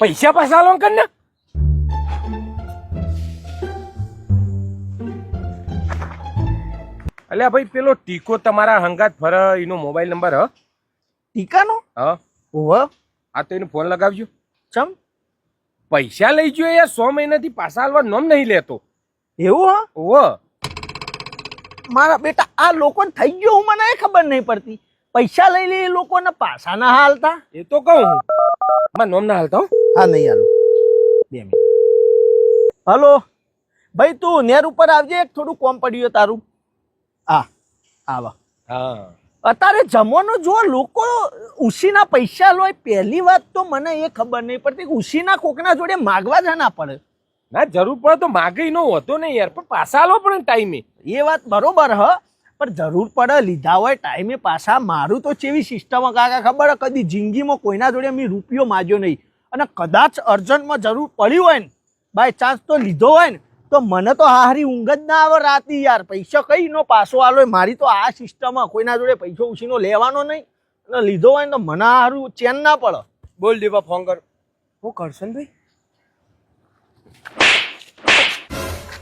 પૈસા પાછા આલો કર ને અલ્યા ભાઈ પેલો ટીકો તમારા હંગાત ફર એનો મોબાઈલ નંબર હ? ટીકાનો? હા. ઓવ આ તો એનો ફોન લગાવજો. ચમ? પૈસા લઈ ગયો યાર સો મહિનાથી પાછા આલવા નોમ નહીં લેતો. એવું હા? ઓવો મારા બેટા આ લોકોને થઈ ગયો હું મને ખબર નહીં પડતી. પૈસા લઈ લે એ લોકોને પાછા ના હાલતા? એ તો કહું હું. માં નોમ ના હાલતા હો. હા નહીં હાલો. બે મિનિટ. હલો. ભાઈ તું નેર ઉપર આવજે એક થોડું કોમ પડ્યું તારું. હા આવા હા. અત્યારે જમવાનો જો લોકો ઉસીના પૈસા લો પહેલી વાત તો મને એ ખબર નહીં પડતી કે ઉસીના કોકના જોડે માગવા જ ના પડે. ના જરૂર પડે તો માગે નો હોતો નહીં યાર પણ પાછા લો પણ ટાઈમે એ. વાત બરોબર હ પણ જરૂર પડે લીધા હોય ટાઈમે પાછા. મારું તો ચેવી સિસ્ટમ કાકા ખબર? કદી જિંદગીમાં કોઈના જોડે મેં રૂપિયો માગ્યો નહીં. અને કદાચ અર્જન્ટમાં જરૂર પડી હોય ને બાય ચાન્સ તો લીધો હોય ને તો મને તો હારી ઊંઘ જ ના આવે રાતી યાર. પૈસા કઈ નો પાછો આલો. મારી તો આ સિસ્ટમમાં કોઈના જોડે પૈસો ઉછીનો લેવાનો નહીં. અને લીધો હોય ને તો મને હારું ચેન ના પડે. બોલ દેવા ફોન કર. હું કરશન ભાઈ?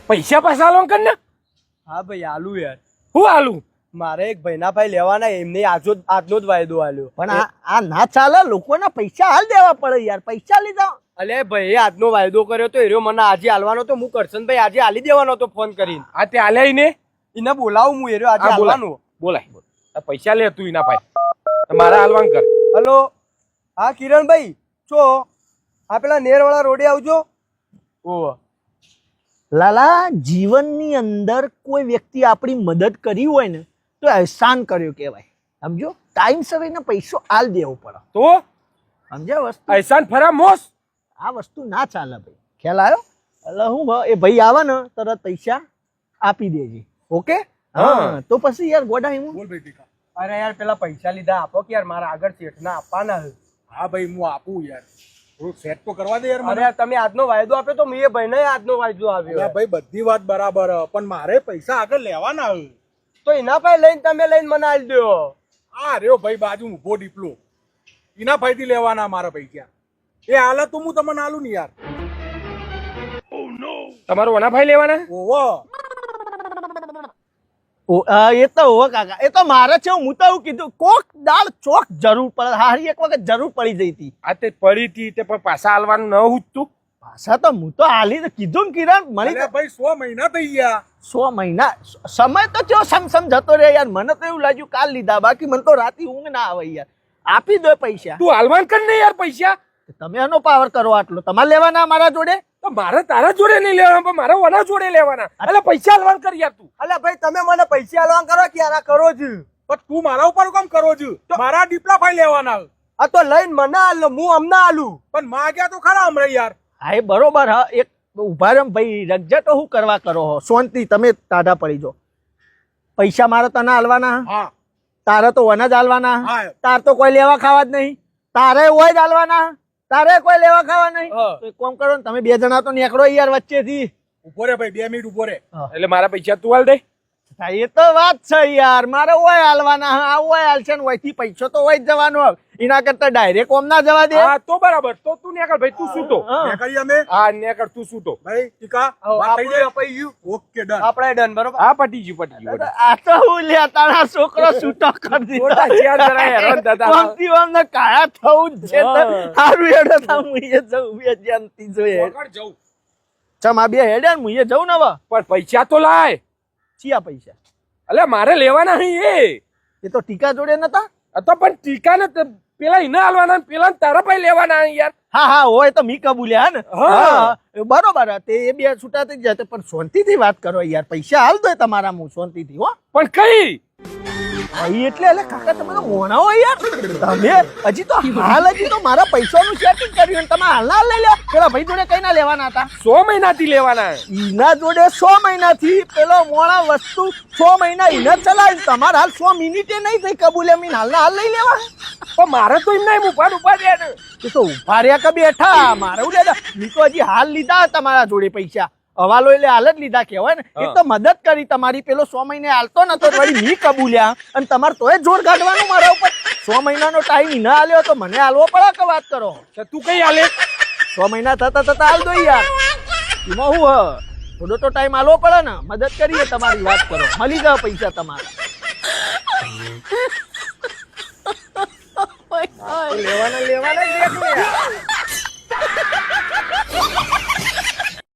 પૈસા પાછા આલો કર ને હા ભાઈ આલુ યાર. હું આલું? મારે એક ભાઈના ભાઈ લેવાના એમને આજો આજનો જ વાયદો આલ્યો. પણ આ ના ચાલે લોકોના પૈસા હાલ દેવા પડે યાર પૈસા લીધા. અલે ભાઈ આજનો વાયદો કર્યો તો એરો મને આજે આલવાનો તો હું કરશનભાઈ આજે આલી દેવાનો તો ફોન કરીને. આ તે આલ્યા ને? એને બોલાવું હું એરો આજે આલવાનો. બોલાય. પૈસા લે તું એના ભાઈ મારા હાલવાન કર હલો હા કિરણભાઈ છો? આ પેલા નેરવાળા રોડે આવજો. ઓહ. લાલા જીવનની અંદર કોઈ વ્યક્તિ આપણી મદદ કરી હોય ને તો અહેસાન કર્યો કહેવાય. સમજો? ટાઈમ એને પૈસો આલ દેવો પડે. તો? સમજ્યા વસ્તુ? અહેસાન ફરા મોસ. આ વસ્તુ ના ચાલે ભાઈ. ખ્યાલ આવ્યો? એટલે હું એ ભાઈ આવે ને તરત પૈસા આપી દેજે. ઓકે? હા. તો પછી યાર ગોડા હું બોલ ભાઈ ટીકા. અરે યાર પેલા પૈસા લીધા આપો કે યાર મારા આગળ શેઠના આપવાના છે. હા ભાઈ હું આપું યાર. સેટ તો કરવા દે યાર અરે મને યાર તમે આજનો વાયદો આપ્યો તો મેં એ ભાઈને આજનો વાયદો આવ્યો ભાઈ બધી વાત બરાબર પણ મારે પૈસા આગળ લેવાના હે. તો એના ભાઈ લઈને તમે લઈને મને આલી દો. આ રહ્યો ભાઈ બાજુ ઊભો ડીપલો. એના ભાઈથી લેવાના મારા ભાઈ ક્યાં એ હાલત તો હું તમને આલું ને યાર. તમારો વના ભાઈ લેવાના? ઓવો. એ તો હો કાકા. એ તો મારે છે હું તો એવું કીધું કોક દાળ ચોક જરૂર પડે. હારી એક વખત જરૂર પડી જઈ હતી આ તે પડી હતી તે પણ પાછા હાલવાનું ન ઉઠતું પાછા તો હું તો હાલી તો કીધું કિરણ મળી ભાઈ સો મહિના થઈ ગયા. સો મહિના સમય તો ચો સમ સમ જતો રહે યાર. મને તો એવું લાગ્યું કાલ લીધા બાકી મને તો રાતી ઊંઘ ના આવે યાર. આપી દો પૈસા. તું હાલવાન કર ને યાર પૈસા. તમે એનો પાવર કરો આટલો. તમારે લેવાના મારા જોડે? તો મારે તારા જોડે નહીં લેવાના પણ મારા વના જોડે લેવાના. એટલે પૈસા હાલવાન કર યાર તું. અલ્યા ભાઈ તમે મને પૈસા હાલવાન કરો કે યાર કરો જ પણ તું મારા ઉપર કામ કરો છો? મારા ડીપલા ભાઈ લેવાના. આ તો લઈને મને આલો હું અમને હાલું. પણ માગ્યા તો ખરા હમણાં યાર. હા એ બરોબર હા એક ઊભા રહ્યો ભાઈ રગજે તો શું કરવા કરો હો? શાંતિ તમે ટાઢા પડી જો. પૈસા મારે તને હાલવાના હા. તારે તો વન જ હાલવાના હા. તાર તો કોઈ લેવા ખાવા જ નહીં. તારે હોય જ હાલવાના તારે કોઈ લેવા ખાવા નહીં? હા. એક કામ કરો ને તમે બે જણા તો નીકળો યાર વચ્ચેથી. ઊભો રે ભાઈ બે મિનિટ ઊભો રે. એટલે મારા પૈસા તું હાલ દે. એ તો વાત છે યાર. મારે ઓય હાલવાના હા આ હાલશે ને હોયથી પૈસો તો ઓય જ જવાનો એના કરતા ડાયરેક્ટ ઓમ ના જવા દે. હા તો બરાબર. તો તું નેકળ ભાઈ તું સૂતો. નેકળી અમે? હા નેકળ તું સૂતો. ભાઈ ટીકા વાત થઈ જાય? અપાઈ ગયું ઓકે ડન. આપણે ડન બરોબર? હા પટી ગયું પટી ગયું આ તો હું લે તારા છોકરો સૂતો કરી મોટા દીધો ચાર જણા હેરાન થતા હતા. ઓમ ને કાયા થવું જ છે તો હા. હારું એડો તા હું એ જઉં બે જ્યાંથી જોઈએ વગર જઉં. ચમ આ બે હેડે ને હું એ જઉં ને હવે? પણ પૈસા તો લાય. ચિયા પૈસા. એટલે મારે લેવાના હી એ. એ તો ટીકા જોડે નતા? તો પણ ટીકા ને પેલા એને હાલવાના પેલા તારા ભાઈ લેવાના યાર. હા હા હોય તો મી કબૂલ્યા ને. હા. બરોબર. તે એ બે છૂટા થઈ જાય પણ શાંતિથી વાત કરો યાર પૈસા હાલ દો તમારા હું શાંતિથી હો. પણ કઈ? ભાઈ એટલે એટલે કાકા તમે તો મોણા હોય યાર. તમે હજી તો હાલ હજી તો મારા પૈસાનું સેટિંગ કર્યું અને તમે હાલના લઈ લે પેલા ભાઈ જોડે કઈ ના લેવાના હતા? સો મહિનાથી લેવાના એના ઈના જોડે સો મહિનાથી પેલો મોણા વસ્તુ સો મહિના ઈને ચલાવી. તમારે હાલ સો મિનિટે નહીં થઈ કબૂલે મીન હાલના હાલ લઈ લેવા. પણ મારે તો એમ નહીં ઊભા ઊભા દે. એ તો ઊભા રહ્યા કે બેઠા મારે લેતા મી તો હજી હાલ લીધા તમારા જોડે પૈસા. હવાલો એટલે હાલ જ લીધા કહેવાય ને. એ તો મદદ કરી તમારી. પેલો સો મહિને હાલતો નતો વળી મી કબૂલ્યા. અને તમારે તોય જોર કાઢવાનું મારા ઉપર. સો મહિનાનો ટાઈમ ના હાલ્યો તો મને હાલવો પડે કે વાત કરો? તું કઈ હાલે? સો મહિના થતા થતા હાલ દો યાર. એમાં હું થોડો તો ટાઈમ હાલવો પડે ને. મદદ કરીએ તમારી વાત કરો. મળી જાવ પૈસા તમારા. Oh લેવાના લેવાના